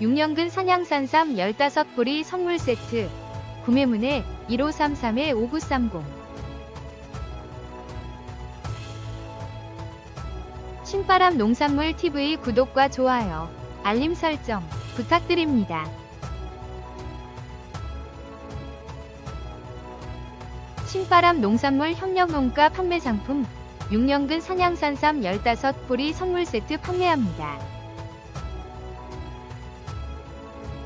6년근 산양산삼 15뿌리 선물 세트. 구매문의 1533-5930. 신바람 농산물 TV 구독과 좋아요, 알림 설정 부탁드립니다. 신바람 농산물 협력농가 판매 상품 6년근 산양산삼 15뿌리 선물 세트 판매합니다.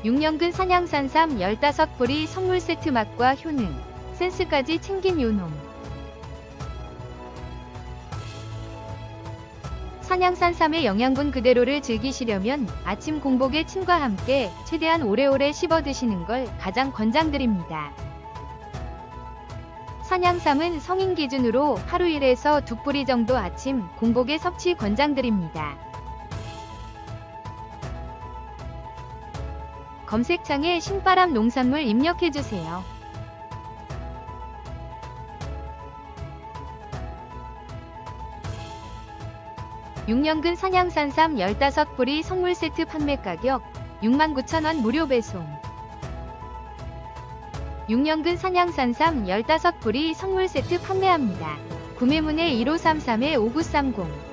6년근 산양산 삼 15뿌리 선물 세트 맛과 효능, 센스까지 챙긴 요놈. 산양산 삼의 영양분 그대로를 즐기시려면 아침 공복에 침과 함께 최대한 오래오래 씹어 드시는 걸 가장 권장드립니다. 산양삼은 성인 기준으로 하루 1에서 2뿌리 정도 아침 공복에 섭취 권장드립니다. 검색창에 신바람 농산물 입력해주세요. 육년근 산양산삼 15뿌리 선물 세트 판매 가격 69,000원 무료 배송 6년근 산양산삼 15뿌리 선물 세트 판매합니다. 구매문의 1533-5930